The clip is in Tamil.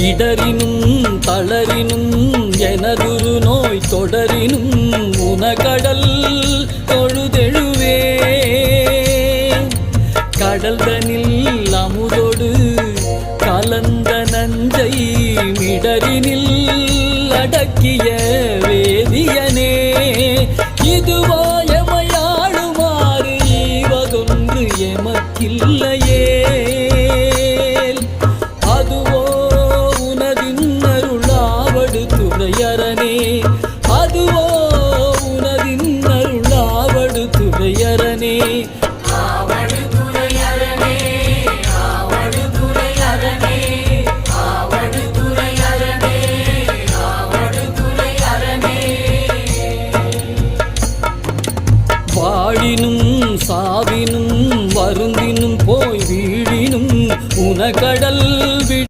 இடரினும் தளரினும் எனதுரு நோய் தொடரினும் உனகடல் தொழுதெழுவே. கடல்தனில் அமுதோடு கலந்த நஞ்சை மிடரினில் அடக்கிய வேதியனே. இதுவாயமையாளுமாறு ஈவதொன்று எமக்கில்லையே. அதுவோ உனதின் அருளாவடு துறையரனே சாவினும் வருந்தினும் போய் வீழினும் உனக்கடல்